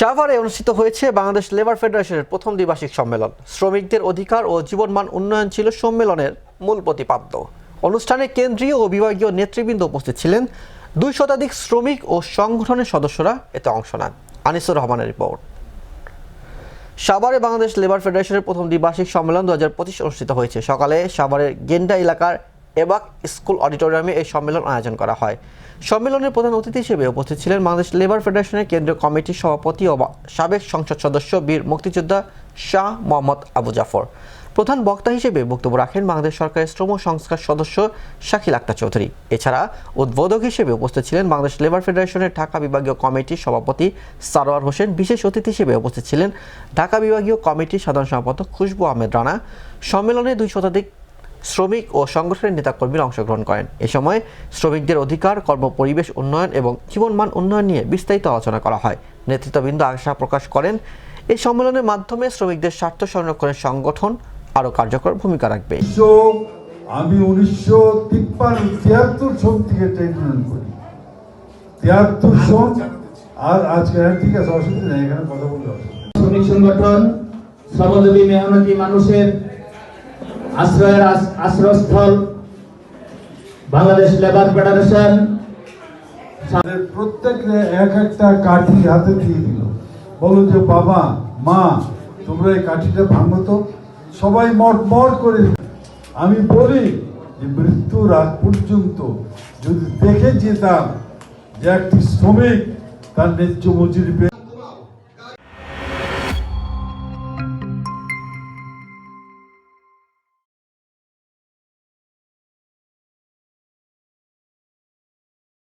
সাভারে অনুষ্ঠিত হয়েছে বাংলাদেশ লেবার ফেডারেশনের প্রথম দ্বিবার্ষিক সম্মেলন। শ্রমিকদের অধিকার ও জীবনমান উন্নয়ন ছিল সম্মেলনের মূল প্রতিপাদ্য। অনুষ্ঠানে কেন্দ্রীয় ও বিভাগীয় নেতৃবৃন্দ উপস্থিত ছিলেন। দুই শতাধিক শ্রমিক ও সংগঠনের সদস্যরা এতে অংশ নেন। আনিসুর রহমানের রিপোর্ট। সাভারে বাংলাদেশ লেবার ফেডারেশনের প্রথম দ্বিবার্ষিক সম্মেলন দু হাজার পঁচিশ অনুষ্ঠিত হয়েছে। সকালে সাভারের গেন্ডা এলাকার এবাক স্কুল অডিটোরিয়ামে এই সম্মেলন আয়োজন করা হয়। সম্মেলনের প্রধান অতিথি হিসেবে উপস্থিত ছিলেন বাংলাদেশ লেবার ফেডারেশনের কেন্দ্রীয় কমিটির সভাপতি ও সাবেক সংসদ সদস্য বীর মুক্তিযোদ্ধা শাহ মোহাম্মদ আবু জাফর। প্রধান বক্তা হিসেবে বক্তব্য রাখেন বাংলাদেশ সরকারের শ্রম সংস্কার সদস্য শাকিল আক্তার চৌধুরী। এছাড়া উদ্বোধক হিসেবে উপস্থিত ছিলেন বাংলাদেশ লেবার ফেডারেশনের ঢাকা বিভাগীয় কমিটির সভাপতি সারোয়ার হোসেন। বিশেষ অতিথি হিসেবে উপস্থিত ছিলেন ঢাকা বিভাগীয় কমিটির সাধারণ সম্পাদক খুশবু আহমেদ রানা। সম্মেলনে দুই শতাধিক শ্রমিক ও সংগঠনের নেতাকর্মীরা অংশগ্রহণ করেন। এ সময় শ্রমিকদের অধিকার কর্মপরিবেশ উন্নয়ন এবং জীবনমান উন্নয়ন নিয়ে বিস্তারিত আলোচনা করা হয়। নেতৃত্ববৃন্দ আশা প্রকাশ করেন এই সম্মেলনের মাধ্যমে শ্রমিকদের স্বার্থ সংরক্ষণের সংগঠন আরও কার্যকর ভূমিকা রাখবে। উনিশশো আমি উনিশশো তিপ্পান্ন তিয়াত্তর সন থেকে ট্রেন ইউনিয়ন করি। তিয়াত্তর সন আর আজকে হ্যাঁ, ঠিক আছে অসুবিধা নেই এখানে কথা বলতে অসুবিধা শ্রমিক সংগঠন শ্রমজীবী মেহনতি মানুষের আশ্রয়ের আশ্রয়স্থল, বাংলাদেশ লেবার ফেডারেশন। তাদের প্রত্যেককে এক একটা কাঠি হাতে দিয়ে দিল। বলো যে, বাবা, মা, তোমরা এই কাঠিটা ভাঙো তো। সবাই মট মট করে আমি বলি যে মৃত্যুর আগ পর্যন্ত যদি দেখে যেতাম যে একটি শ্রমিক তার ন্যায্য মজুরি